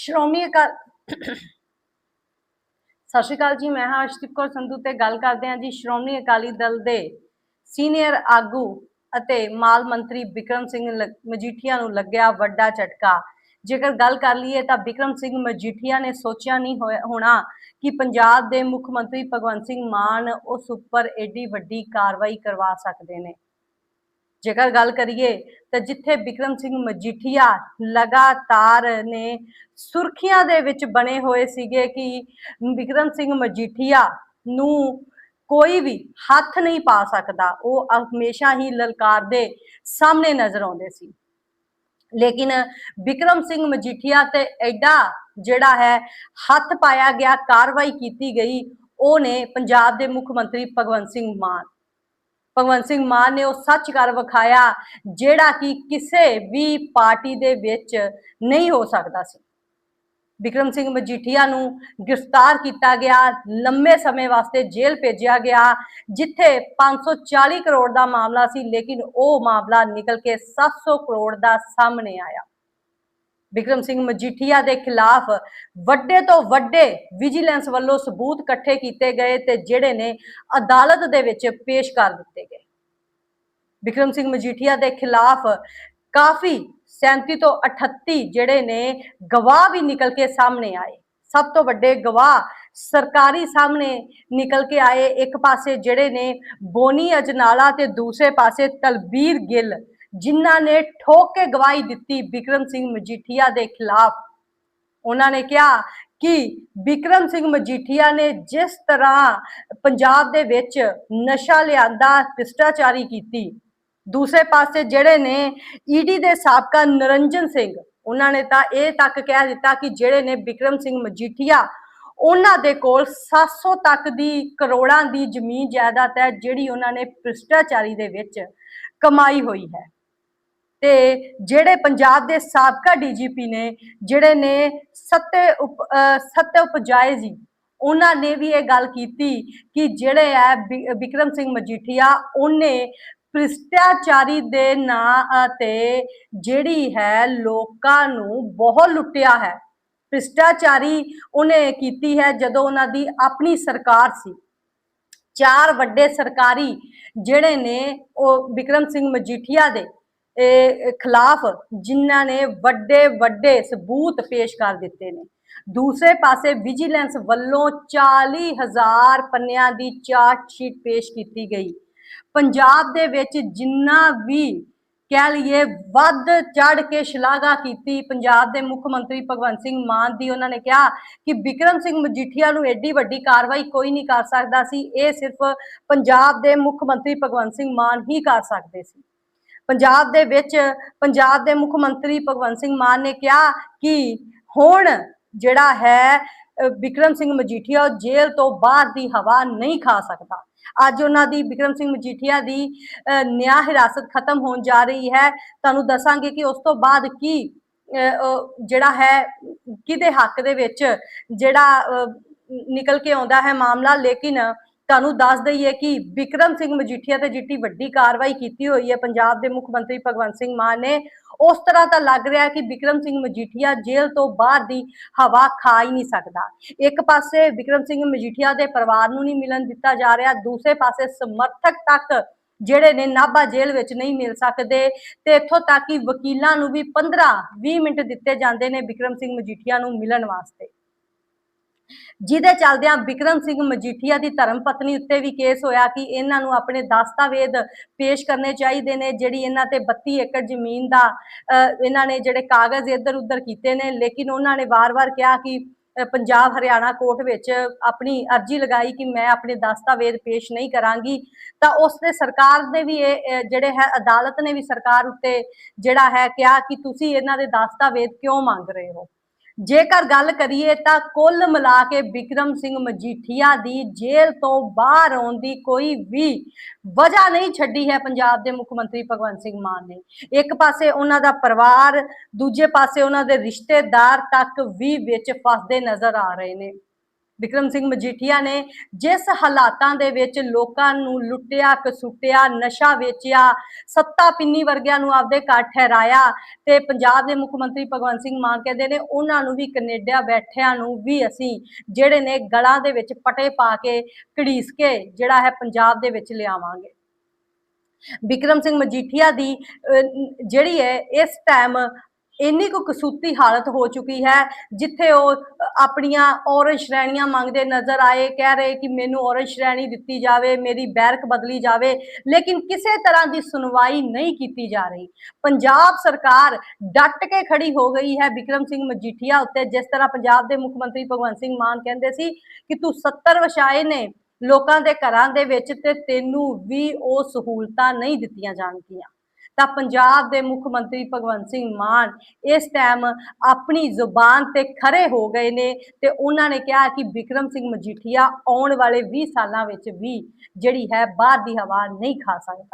ਸ਼੍ਰੋਮਣੀ ਅਕਾਲ ਸਤਿ ਸ਼੍ਰੀ ਅਕਾਲ ਜੀ, ਮੈਂ ਹਾਂ ਅਰਸ਼ਦੀਪ ਕੌਰ ਸੰਧੂ ਤੇ ਗੱਲ ਕਰਦੇ ਹਾਂ ਜੀ ਸ਼੍ਰੋਮਣੀ ਅਕਾਲੀ ਦਲ ਦੇ ਸੀਨੀਅਰ ਆਗੂ ਅਤੇ ਮਾਲ ਮੰਤਰੀ ਬਿਕਰਮ ਸਿੰਘ ਲ- ਮਜੀਠੀਆ ਨੂੰ ਲੱਗਿਆ ਵੱਡਾ ਝਟਕਾ। ਜੇਕਰ ਗੱਲ ਕਰ ਲਈਏ ਤਾਂ ਬਿਕਰਮ ਸਿੰਘ ਮਜੀਠੀਆ ਨੇ ਸੋਚਿਆ ਨਹੀਂ ਹੋਇਆ- ਹੋਣਾ ਕਿ ਪੰਜਾਬ ਦੇ ਮੁੱਖ ਮੰਤਰੀ ਭਗਵੰਤ ਸਿੰਘ ਮਾਨ ਉਸ ਉੱਪਰ ਏਡੀ ਵੱਡੀ ਕਾਰਵਾਈ ਕਰਵਾ ਸਕਦੇ ਨੇ। ਜੇਕਰ ਗੱਲ ਕਰੀਏ ਤਾਂ ਜਿੱਥੇ ਬਿਕਰਮ ਸਿੰਘ ਮਜੀਠੀਆ ਲਗਾਤਾਰ ਨੇ ਸੁਰਖੀਆਂ ਦੇ ਵਿੱਚ ਬਣੇ ਹੋਏ ਸੀਗੇ ਕਿ ਬਿਕਰਮ ਸਿੰਘ ਮਜੀਠੀਆ ਨੂੰ ਕੋਈ ਵੀ ਹੱਥ ਨਹੀਂ ਪਾ ਸਕਦਾ, ਉਹ ਹਮੇਸ਼ਾ ਹੀ ਲਲਕਾਰ ਦੇ ਸਾਹਮਣੇ ਨਜ਼ਰ ਆਉਂਦੇ ਸੀ। ਲੇਕਿਨ ਬਿਕਰਮ ਸਿੰਘ ਮਜੀਠੀਆ ਤੇ ਐਡਾ ਜਿਹੜਾ ਹੈ ਹੱਥ ਪਾਇਆ ਗਿਆ ਕਾਰਵਾਈ ਕੀਤੀ ਗਈ ਉਹ ਨੇ ਪੰਜਾਬ ਦੇ ਮੁੱਖ ਮੰਤਰੀ ਭਗਵੰਤ ਸਿੰਘ ਮਾਨ ਭਗਵੰਤ ਸਿੰਘ ਮਾਨ ਨੇ ਉਹ ਸੱਚ ਕਰ ਵਿਖਾਇਆ, ਜਿਹੜਾ ਕਿ ਕਿਸੇ ਵੀ ਪਾਰਟੀ ਦੇ ਵਿੱਚ ਨਹੀਂ ਹੋ ਸਕਦਾ ਸੀ। ਵਿਕਰਮ ਸਿੰਘ ਮਜੀਠੀਆ ਨੂੰ ਗ੍ਰਿਫਤਾਰ ਕੀਤਾ ਗਿਆ, ਲੰਮੇ ਸਮੇਂ ਵਾਸਤੇ ਜੇਲ੍ਹ ਭੇਜਿਆ ਗਿਆ, ਜਿੱਥੇ 540 ਕਰੋੜ ਦਾ ਮਾਮਲਾ ਸੀ, ਲੇਕਿਨ ਉਹ ਮਾਮਲਾ ਨਿਕਲ ਕੇ 700 ਕਰੋੜ ਦਾ ਸਾਹਮਣੇ ਆਇਆ। ਵਿਕਰਮ ਸਿੰਘ ਮਜੀਠੀਆ ਦੇ ਖਿਲਾਫ ਵੱਡੇ ਤੋਂ ਵੱਡੇ ਵਿਜੀਲੈਂਸ ਵੱਲੋਂ ਸਬੂਤ ਇਕੱਠੇ ਕੀਤੇ ਗਏ ਤੇ ਜਿਹੜੇ ਨੇ ਅਦਾਲਤ ਦੇ ਵਿੱਚ ਪੇਸ਼ ਕਰ ਦਿੱਤੇ ਗਏ। ਵਿਕਰਮ ਸਿੰਘ ਮਜੀਠੀਆ ਦੇ ਖਿਲਾਫ ਕਾਫੀ 37 ਤੋਂ 38 ਜਿਹੜੇ ਨੇ ਗਵਾਹ ਵੀ ਨਿਕਲ ਕੇ ਸਾਹਮਣੇ ਆਏ। ਸਭ ਤੋਂ ਵੱਡੇ ਗਵਾਹ ਸਰਕਾਰੀ ਸਾਹਮਣੇ ਨਿਕਲ ਕੇ ਆਏ। ਇੱਕ ਪਾਸੇ ਜਿਹੜੇ ਨੇ ਬੋਨੀ ਅਜਨਾਲਾ ਤੇ ਦੂਸਰੇ ਪਾਸੇ ਤਲਬੀਰ ਗਿੱਲ। ਜਿਨ੍ਹਾਂ ਨੇ ਠੋਕ ਕੇ ਗਵਾਹੀ ਦਿੱਤੀ ਵਿਕਰਮ ਸਿੰਘ ਮਜੀਠੀਆ ਦੇ ਖਿਲਾਫ। ਉਹਨਾਂ ਨੇ ਕਿਹਾ ਕਿ ਵਿਕਰਮ ਸਿੰਘ ਮਜੀਠੀਆ ਨੇ ਜਿਸ ਤਰ੍ਹਾਂ ਪੰਜਾਬ ਦੇ ਵਿੱਚ ਨਸ਼ਾ ਲਿਆਂਦਾ, ਭ੍ਰਿਸ਼ਟਾਚਾਰੀ ਕੀਤੀ। ਦੂਸਰੇ ਪਾਸੇ ਜਿਹੜੇ ਨੇ ਈਡੀ ਦੇ ਸਾਬਕਾ ਨਰਿੰਜਨ ਸਿੰਘ, ਉਹਨਾਂ ਨੇ ਤਾਂ ਇਹ ਤੱਕ ਕਹਿ ਦਿੱਤਾ ਕਿ ਜਿਹੜੇ ਨੇ ਵਿਕਰਮ ਸਿੰਘ ਮਜੀਠੀਆ, ਉਹਨਾਂ ਦੇ ਕੋਲ 700 ਤੱਕ ਦੀ ਕਰੋੜਾਂ ਦੀ ਜ਼ਮੀਨ ਜਾਇਦਾਦ ਹੈ, ਜਿਹੜੀ ਉਹਨਾਂ ਨੇ ਭ੍ਰਿਸ਼ਟਾਚਾਰੀ ਦੇ ਵਿੱਚ ਕਮਾਈ ਹੋਈ ਹੈ। ਤੇ ਜਿਹੜੇ ਪੰਜਾਬ ਦੇ ਸਾਬਕਾ ਡੀਜੀਪੀ ਨੇ, ਜਿਹੜੇ ਨੇ ਸੱਤੇ ਉਪ ਸੱਤੇ ਉਪਜਾਏ ਜੀ ਉਹਨਾਂ ਨੇ ਵੀ ਇਹ ਗੱਲ ਕੀਤੀ ਕਿ ਜਿਹੜੇ ਹੈ ਬਿ- ਬਿਕਰਮ ਸਿੰਘ ਮਜੀਠੀਆ, ਉਹਨੇ ਭ੍ਰਿਸ਼ਟਾਚਾਰੀ ਦੇ ਨਾਂ ਤੇ ਜਿਹੜੀ ਹੈ ਲੋਕਾਂ ਨੂੰ ਬਹੁਤ ਲੁੱਟਿਆ ਹੈ। ਭ੍ਰਿਸ਼ਟਾਚਾਰੀ ਉਹਨੇ ਕੀਤੀ ਹੈ ਜਦੋਂ ਉਹਨਾਂ ਦੀ ਆਪਣੀ ਸਰਕਾਰ ਸੀ। ਚਾਰ ਵੱਡੇ ਸਰਕਾਰੀ ਜਿਹੜੇ ਨੇ ਉਹ ਵਿਕਰਮ ਸਿੰਘ ਮਜੀਠੀਆ ਦੇ। ਖਿਲਾਫ ਜਿਨ੍ਹਾਂ ਨੇ ਵੱਡੇ ਵੱਡੇ ਸਬੂਤ ਪੇਸ਼ ਕਰ ਦਿੱਤੇ ਨੇ। ਦੂਸਰੇ ਪਾਸੇ ਵਿਜੀਲੈਂਸ ਵੱਲੋਂ 40000 ਪੰਨਿਆਂ ਦੀ ਚਾਰਟ ਸ਼ੀਟ ਪੇਸ਼ ਕੀਤੀ ਗਈ। ਪੰਜਾਬ ਦੇ ਵਿੱਚ ਜਿੰਨਾ ਵੀ ਕਹਿ ਲਈਏ ਵੱਧ ਚੜ ਕੇ ਸ਼ਲਾਘਾ ਕੀਤੀ, ਪੰਜਾਬ ਦੇ ਮੁੱਖ ਮੰਤਰੀ ਭਗਵੰਤ ਸਿੰਘ ਮਾਨ ਦੀ ਉਹਨਾਂ ਨੇ ਕਿਹਾ ਕਿ ਵਿਕਰਮ ਸਿੰਘ ਮਜੀਠੀਆ ਨੂੰ ਐਡੀ ਵੱਡੀ ਕਾਰਵਾਈ ਕੋਈ ਨਹੀਂ ਕਰ ਸਕਦਾ ਸੀ, ਇਹ ਸਿਰਫ ਪੰਜਾਬ ਦੇ ਮੁੱਖ ਮੰਤਰੀ ਭਗਵੰਤ ਸਿੰਘ ਮਾਨ ਹੀ ਕਰ ਸਕਦੇ ਸੀ। ਪੰਜਾਬ ਦੇ ਵਿੱਚ ਪੰਜਾਬ ਦੇ ਮੁੱਖ ਮੰਤਰੀ ਭਗਵੰਤ ਸਿੰਘ ਮਾਨ ਨੇ ਕਿਹਾ ਕਿ ਹੁਣ ਜਿਹੜਾ ਹੈ ਅ, ਵਿਕਰਮ ਸਿੰਘ ਮਜੀਠੀਆ ਜੇਲ੍ਹ ਤੋਂ ਬਾਹਰ ਦੀ ਹਵਾ ਨਹੀਂ ਖਾ ਸਕਦਾ। ਅੱਜ ਉਹਨਾਂ ਦੀ ਵਿਕਰਮ ਸਿੰਘ ਮਜੀਠੀਆ ਦੀ ਅ, ਨਿਆਂ ਹਿਰਾਸਤ ਖਤਮ ਹੋਣ ਜਾ ਰਹੀ ਹੈ। ਤੁਹਾਨੂੰ ਦੱਸਾਂਗੇ ਕਿ ਉਸ ਤੋਂ ਬਾਅਦ ਕੀ ਅ, ਜਿਹੜਾ ਹੈ ਕਿਹਦੇ ਹੱਕ ਦੇ ਵਿੱਚ ਜਿਹੜਾ ਅ, ਨਿਕਲ ਕੇ ਆਉਂਦਾ ਹੈ ਮਾਮਲਾ। ਲੇਕਿਨ ਤੁਹਾਨੂੰ ਦੱਸ ਦਈਏ ਕਿ ਵਿਕਰਮ ਸਿੰਘ ਮਜੀਠੀਆ ਤੇ ਜਿੱਟੀ ਵੱਡੀ ਕਾਰਵਾਈ ਕੀਤੀ ਹੋਈ ਹੈ। ਪੰਜਾਬ ਦੇ ਮੁੱਖ ਮੰਤਰੀ ਭਗਵੰਤ ਸਿੰਘ ਮਾਨ ਨੇ ਉਸ ਤਰ੍ਹਾਂ ਤਾਂ ਲੱਗ ਰਿਹਾ ਕਿ ਵਿਕਰਮ ਸਿੰਘ ਮਜੀਠੀਆ ਜੇਲ੍ਹ ਤੋਂ ਬਾਹਰ ਦੀ ਹਵਾ ਖਾ ਹੀ ਨਹੀਂ ਸਕਦਾ। ਇੱਕ ਪਾਸੇ ਵਿਕਰਮ ਸਿੰਘ ਮਜੀਠੀਆ ਦੇ ਪਰਿਵਾਰ ਨੂੰ ਨਹੀਂ ਮਿਲਣ ਦਿੱਤਾ ਜਾ ਰਿਹਾ, ਦੂਸਰੇ ਪਾਸੇ ਸਮਰਥਕ ਤੱਕ ਜਿਹੜੇ ਨੇ ਨਾਭਾ ਜੇਲ੍ਹ ਵਿੱਚ ਨਹੀਂ ਮਿਲ ਸਕਦੇ ਤੇ ਇੱਥੋਂ ਤੱਕ ਕਿ ਵਕੀਲਾਂ ਨੂੰ ਵੀ 15 20 ਮਿੰਟ ਦਿੱਤੇ ਜਾਂਦੇ ਨੇ ਵਿਕਰਮ ਸਿੰਘ ਮਜੀਠੀਆ ਨੂੰ ਮਿਲਣ ਵਾਸਤੇ। ਜਿਹਦੇ ਚੱਲਦਿਆਂ ਵਿਕਰਮ ਸਿੰਘ ਮਜੀਠੀਆ ਦੀ ਧਰਮ ਪਤਨੀ ਉੱਤੇ ਵੀ ਕੇਸ ਹੋਇਆ ਕਿ ਇਹਨਾਂ ਨੂੰ ਆਪਣੇ ਦਸਤਾਵੇਜ਼ ਪੇਸ਼ ਕਰਨੇ ਚਾਹੀਦੇ ਨੇ, ਜਿਹੜੀ ਇਹਨਾਂ ਤੇ 32 ਏਕੜ ਜ਼ਮੀਨ ਦਾ ਇਹਨਾਂ ਨੇ ਜਿਹੜੇ ਕਾਗਜ਼ ਇੱਧਰ ਉੱਧਰ ਕੀਤੇ ਨੇ, ਲੇਕਿਨ ਉਹਨਾਂ ਨੇ ਵਾਰ-ਵਾਰ ਕਿਹਾ ਕਿ ਪੰਜਾਬ ਹਰਿਆਣਾ ਕੋਰਟ ਵਿੱਚ ਆਪਣੀ ਅਰਜ਼ੀ ਲਗਾਈ ਕਿ ਮੈਂ ਆਪਣੇ ਦਸਤਾਵੇਜ਼ ਪੇਸ਼ ਨਹੀਂ ਕਰਾਂਗੀ। ਤਾਂ ਉਸ ਦੇ ਸਰਕਾਰ ਨੇ ਵੀ ਇਹ ਇਹ ਜਿਹੜੇ ਹੈ, ਅਦਾਲਤ ਨੇ ਵੀ ਸਰਕਾਰ ਉੱਤੇ ਜਿਹੜਾ ਹੈ ਕਿਹਾ ਕਿ ਤੁਸੀਂ ਇਹਨਾਂ ਦੇ ਦਸਤਾਵੇਜ਼ ਕਿਉਂ ਮੰਗ ਰਹੇ ਹੋ? ਜੇਕਰ ਗੱਲ ਕਰੀਏ ਤਾਂ ਕੁੱਲ ਮਿਲਾ ਕੇ ਵਿਕਰਮ ਸਿੰਘ ਮਜੀਠੀਆ ਦੀ ਜੇਲ੍ਹ ਤੋਂ ਬਾਹਰ ਆਉਣ ਦੀ ਕੋਈ ਵੀ ਵਜ੍ਹਾ ਨਹੀਂ ਛੱਡੀ ਹੈ ਪੰਜਾਬ ਦੇ ਮੁੱਖ ਮੰਤਰੀ ਭਗਵੰਤ ਸਿੰਘ ਮਾਨ ਨੇ। ਇੱਕ ਪਾਸੇ ਉਹਨਾਂ ਦਾ ਪਰਿਵਾਰ, ਦੂਜੇ ਪਾਸੇ ਉਹਨਾਂ ਦੇ ਰਿਸ਼ਤੇਦਾਰ ਤੱਕ ਵੀ ਵਿੱਚ ਫਸਦੇ ਨਜ਼ਰ ਆ ਰਹੇ ਨੇ। ਵਿਕਰਮ ਸਿੰਘ ਮਜੀਠੀਆ ਨੇ ਜਿਸ ਹਾਲਾਤਾਂ ਦੇ ਵਿੱਚ ਲੋਕਾਂ ਨੂੰ ਲੁੱਟਿਆ ਕਸੁੱਟਿਆ ਨਸ਼ਾ ਵੇਚਿਆ ਸੱਤਾ ਪਿੰਨੀ ਵਰਗਿਆਂ ਨੂੰ ਆਪਦੇ ਘਰ ਠਹਿਰਾਇਆ ਤੇ ਪੰਜਾਬ ਦੇ ਮੁੱਖ ਮੰਤਰੀ ਭਗਵੰਤ ਸਿੰਘ ਮਾਨ ਕਹਿੰਦੇ ਨੇ ਉਹਨਾਂ ਨੂੰ ਵੀ ਕੈਨੇਡਾ ਬੈਠਿਆਂ ਨੂੰ ਵੀ ਅਸੀਂ ਜਿਹੜੇ ਨੇ ਗਲਾਂ ਦੇ ਵਿੱਚ ਪਟੇ ਪਾ ਕੇ ਘੜੀਸ ਕੇ ਜਿਹੜਾ ਹੈ ਪੰਜਾਬ ਦੇ ਵਿੱਚ ਲਿਆਵਾਂਗੇ। ਬਿਕਰਮ ਸਿੰਘ ਮਜੀਠੀਆ ਦੀ ਅਹ, ਜਿਹੜੀ ਹੈ ਇਸ ਟਾਈਮ ਇੰਨੀ ਕੁ ਕਸੂਤੀ ਹਾਲਤ ਹੋ ਚੁੱਕੀ ਹੈ, ਜਿੱਥੇ ਉਹ ਆਪਣੀਆਂ ਔਰਤ ਸ਼੍ਰੇਣੀਆਂ ਮੰਗਦੇ ਨਜ਼ਰ ਆਏ, ਕਹਿ ਰਹੇ ਕਿ ਮੈਨੂੰ ਔਰਤ ਸ਼੍ਰੇਣੀ ਦਿੱਤੀ ਜਾਵੇ, ਮੇਰੀ ਬੈਰਕ ਬਦਲੀ ਜਾਵੇ, ਲੇਕਿਨ ਕਿਸੇ ਤਰ੍ਹਾਂ ਦੀ ਸੁਣਵਾਈ ਨਹੀਂ ਕੀਤੀ ਜਾ ਰਹੀ। ਪੰਜਾਬ ਸਰਕਾਰ ਡਟ ਕੇ ਖੜੀ ਹੋ ਗਈ ਹੈ ਵਿਕਰਮ ਸਿੰਘ ਮਜੀਠੀਆ ਉੱਤੇ, ਜਿਸ ਤਰ੍ਹਾਂ ਪੰਜਾਬ ਦੇ ਮੁੱਖ ਮੰਤਰੀ ਭਗਵੰਤ ਸਿੰਘ ਮਾਨ ਕਹਿੰਦੇ ਸੀ ਕਿ ਤੂੰ 70 ਵਛਾਏ ਨੇ ਲੋਕਾਂ ਦੇ ਘਰਾਂ ਦੇ ਵਿੱਚ ਤੇ ਤੈਨੂੰ ਵੀ ਉਹ ਸਹੂਲਤਾਂ ਨਹੀਂ ਦਿੱਤੀਆਂ ਜਾਣਗੀਆਂ। ਤਾਂ ਪੰਜਾਬ ਦੇ ਮੁੱਖ ਮੰਤਰੀ ਭਗਵੰਤ ਸਿੰਘ ਮਾਨ ਇਸ ਟਾਈਮ ਆਪਣੀ ਜ਼ੁਬਾਨ ਤੇ ਖਰੇ ਹੋ ਗਏ ਨੇ ਤੇ ਉਹਨਾਂ ਨੇ ਕਿਹਾ ਕਿ ਵਿਕਰਮ ਸਿੰਘ ਮਜੀਠੀਆ ਆਉਣ ਵਾਲੇ 20 ਸਾਲਾਂ ਵਿੱਚ ਵੀ ਜਿਹੜੀ ਹੈ ਬਾਹਰ ਦੀ ਹਵਾ ਨਹੀਂ ਖਾ ਸਕਦਾ।